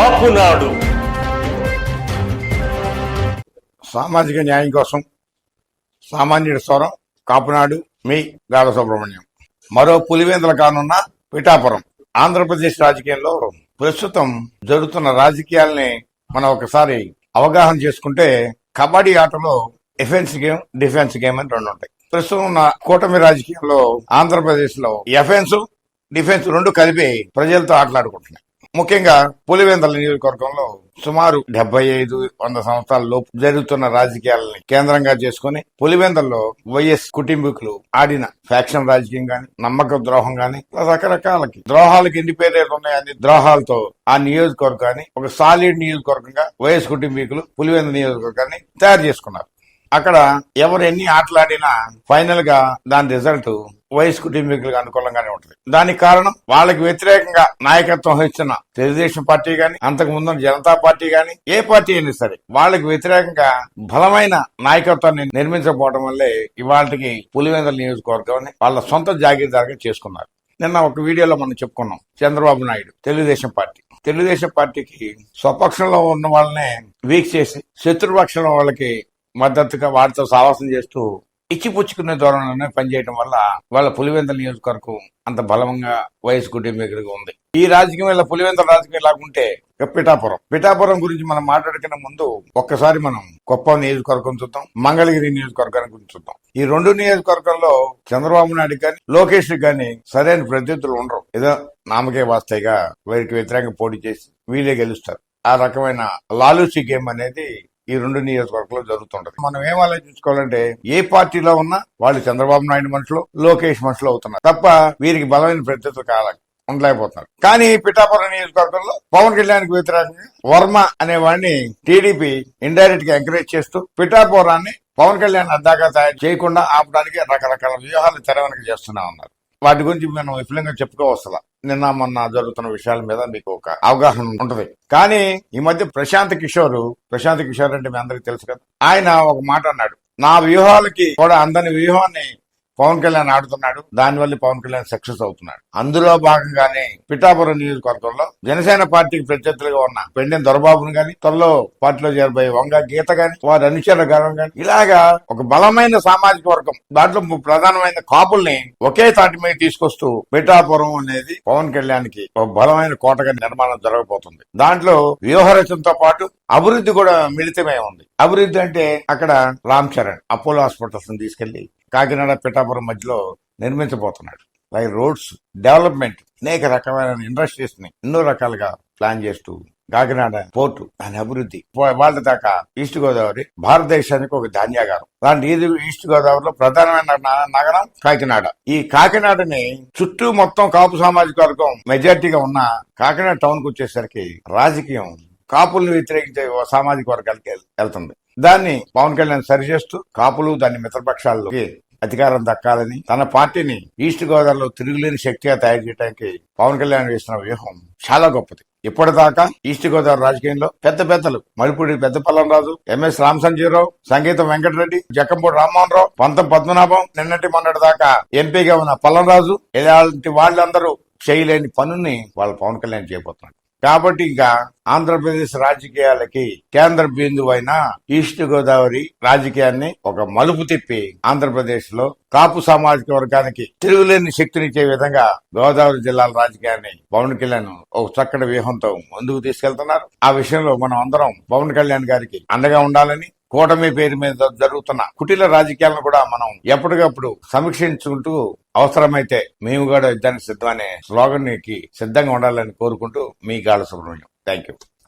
కాపునాడు సామాజిక న్యాయం కోసం సామాన్యుడి స్వరం కాపునాడు మీ గాల సుబ్రహ్మణ్యం మరో పులివేందల కానున్న పిఠాపురం ఆంధ్రప్రదేశ్ రాజకీయంలో ప్రస్తుతం జరుగుతున్న రాజకీయాల్ని మనం ఒకసారి అవగాహన చేసుకుంటే కబడ్డీ ఆటలో ఎఫెన్స్ గేమ్ డిఫెన్స్ గేమ్ అని రెండు ఉంటాయి. ప్రస్తుతం ఉన్న కూటమి రాజకీయంలో ఆంధ్రప్రదేశ్లో ఎఫెన్స్ డిఫెన్స్ రెండు కలిపి ప్రజలతో ఆటలాడుకుంటున్నాయి. ముఖ్యంగా పులివెందల నియోజకవర్గంలో సుమారు డెబ్బై ఐదు వంద సంవత్సరాల లోపు జరుగుతున్న రాజకీయాలని కేంద్రంగా చేసుకుని పులివెందల్లో వైఎస్ కుటుంబీకులు ఆడిన ఫ్యాక్షన్ రాజకీయం గాని నమ్మక ద్రోహం గాని రకరకాలకి ద్రోహాలకు ఎన్ని పేరేట్లు ఉన్నాయని ద్రోహాలతో ఆ నియోజకవర్గాన్ని ఒక సాలిడ్ నియోజకవర్గంగా వైఎస్ కుటుంబీకులు పులివెందల నియోజకవర్గాన్ని తయారు చేసుకున్నారు. అక్కడ ఎవరు ఎన్ని ఆటలాడినా ఫైనల్గా దాని రిజల్ట్ వయసు కుటుంబీకులకు అనుకూలంగానే ఉంటుంది. దానికి కారణం వాళ్ళకి వ్యతిరేకంగా నాయకత్వం వహిస్తున్న తెలుగుదేశం పార్టీ గాని అంతకు ముందు జనతా పార్టీ గాని ఏ పార్టీ అయినా సరే వాళ్ళకి వ్యతిరేకంగా బలమైన నాయకత్వాన్ని నిర్మించకపోవడం వల్లే ఇవాళకి పులివెందుల నియోజకవర్గాన్ని వాళ్ళ సొంత జాగీర్దారుగా చేసుకున్నారు. నిన్న ఒక వీడియోలో మనం చెప్పుకున్నాం. చంద్రబాబు నాయుడు తెలుగుదేశం పార్టీ. తెలుగుదేశం పార్టీకి స్వపక్షంలో ఉన్న వాళ్ళనే వీక్ చేసి శత్రుపక్షంలో వాళ్ళకి మద్దతుగా వారితో సావాసం చేస్తూ ఇచ్చిపుచ్చుకునే ధోరణిలోనే పనిచేయడం వల్ల వాళ్ళ పులివెందుల నియోజకవర్గం అంత బలంగా వయసు కుటుంబీకులుగా ఉంది. ఈ రాజకీయం వల్ల పులివెందుల రాజకీయం లాగుంటే పిఠాపురం. పిఠాపురం గురించి మనం మాట్లాడుకునే ముందు ఒక్కసారి మనం గొప్ప నియోజకవర్గం చూద్దాం మంగళగిరి నియోజకవర్గాన్ని గురించి చూద్దాం. ఈ రెండు నియోజకవర్గంలో చంద్రబాబు నాయుడు కానీ లోకేష్ కానీ సరైన ప్రత్యర్థులు ఉండరు. ఏదో నామకే వాస్తాయిగా వీరికి వ్యతిరేకంగా పోటీ చేసి వీళ్ళే గెలుస్తారు. ఆ రకమైన లాలూసీ గేమ్ అనేది ఈ రెండు నియోజకవర్గంలో జరుగుతుంటది. మనం ఏం ఆలోచించుకోవాలంటే ఏ పార్టీలో ఉన్నా వాళ్ళు చంద్రబాబు నాయుడు మనుషులు లోకేష్ మనుషులు అవుతున్నారు. తప్ప వీరికి బలమైన ప్రత్యర్థులు కావాలి ఉండలేకపోతున్నారు. కానీ పిఠాపురం నియోజకవర్గంలో పవన్ కళ్యాణ్కి వ్యతిరేకంగా వర్మ అనే వాడిని టీడీపీ ఇండైరెక్ట్గా ఎంకరేజ్ చేస్తూ పిఠాపురాన్ని పవన్ కళ్యాణ్ అద్దాకా తయారు చేయకుండా ఆపడానికి రకరకాల వ్యూహాలు తెరవనికి చేస్తున్నా ఉన్నారు వాటి గురించి మనం విఫలంగా చెప్పుకోవస్తలా నిన్న మొన్న జరుగుతున్న విషయాల మీద మీకు ఒక అవగాహన ఉంటుంది. కానీ ఈ మధ్య ప్రశాంత్ కిషోర్ ప్రశాంత్ కిషోర్ అంటే మీ అందరికి తెలుసు కదా ఆయన ఒక మాట అన్నాడు. నా వ్యూహాలకి కూడా అందని వ్యూహాన్ని పవన్ కళ్యాణ్ ఆడుతున్నాడు దానివల్ల పవన్ కళ్యాణ్ సక్సెస్ అవుతున్నాడు. అందులో భాగంగానే పిఠాపురం నియోజకవర్గంలో జనసేన పార్టీకి ప్రత్యర్థులుగా ఉన్న పెండెం దొరబాబును గాని త్వరలో పార్టీలో చేరబోయే వంగ గీత గాని వారి అనుచర గారం గాని ఇలాగా ఒక బలమైన సామాజిక వర్గం దాంట్లో ప్రధానమైన కాపుల్ని ఒకే తాటి మీద తీసుకొస్తూ పిఠాపురం అనేది పవన్ కళ్యాణ్కి ఒక బలమైన కోటగా నిర్మాణం జరగబోతుంది. దాంట్లో వ్యూహరచనతో పాటు అభివృద్ధి కూడా మిళితమై ఉంది. అభివృద్ధి అంటే అక్కడ రామ్ చరణ్ అపోలో హాస్పిటల్స్ తీసుకెళ్ళి కాకినాడ పిఠాపురం మధ్యలో నిర్మించబోతున్నాడు. లైక్ రోడ్స్ డెవలప్మెంట్ అనేక రకమైన ఇండస్ట్రీస్ని ఎన్నో రకాలుగా ప్లాన్ చేస్తూ కాకినాడ పోర్టు దాని అభివృద్ధి. వాళ్ళ దాకా ఈస్ట్ గోదావరి భారతదేశానికి ఒక ధాన్యాగారం. అలాంటి ఇది ఈస్ట్ గోదావరిలో ప్రధానమైన నగరం కాకినాడ. ఈ కాకినాడని చుట్టూ మొత్తం కాపు సామాజిక వర్గం మెజార్టీగా ఉన్న కాకినాడ టౌన్కు వచ్చేసరికి రాజకీయం కాపుల్ని వ్యతిరేకించే సామాజిక వర్గాలకి వెళ్తుంది. దాన్ని పవన్ కళ్యాణ్ సరిచేస్తూ కాపులు దాని మిత్రపక్షాలకి అధికారం దక్కాలని తన పార్టీని ఈస్ట్ గోదావరిలో తిరుగులేని శక్తిగా తయారు చేయడానికి పవన్ కళ్యాణ్ వేసిన వ్యూహం చాలా గొప్పది. ఇప్పటిదాకా ఈస్ట్ గోదావరి రాజకీయంలో పెద్ద పెద్దలు మడిపూడి పెద్ద రాజు ఎంఎస్ రామసంజీవరావు సంగీతం వెంకటరెడ్డి జక్కంపూడి రామ్మోహన్ రావు పంతం పద్మనాభం నిన్నటి మొన్నటి దాకా ఎంపీగా ఉన్న పల్లంరాజు ఇలాంటి వాళ్ళందరూ చేయలేని పనుల్ని వాళ్ళ పవన్ కళ్యాణ్ చేయబోతున్నారు. కాబట్టి ఇంకా ఆంధ్రప్రదేశ్ రాజకీయాలకి కేంద్ర బిందువు అయిన ఈస్ట్ గోదావరి రాజకీయాన్ని ఒక మలుపు తిప్పి ఆంధ్రప్రదేశ్లో కాపు సామాజిక వర్గానికి తిరుగులేని శక్తినిచ్చే విధంగా గోదావరి జిల్లాల రాజకీయాన్ని పవన్ కళ్యాణ్ ఒక చక్కటి వ్యూహంతో ముందుకు తీసుకెళ్తున్నారు. ఆ విషయంలో మనం అందరం పవన్ కళ్యాణ్ గారికి అండగా ఉండాలని కూటమి పేరు మీద జరుగుతున్న కుటీల రాజకీయాలను కూడా మనం ఎప్పటికప్పుడు సమీక్షించుకుంటూ అవసరమైతే మేము కూడా యుద్ధానికి సిద్ధమనే స్లోగన్కి సిద్ధంగా ఉండాలని కోరుకుంటూ మీ గాల Subrahmanyam thank you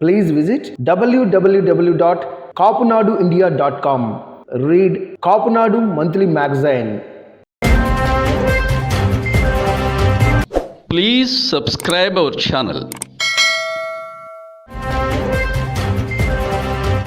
Please visit www.kapunaduindia.com. Read Kapunadu Monthly Magazine. Please subscribe our channel.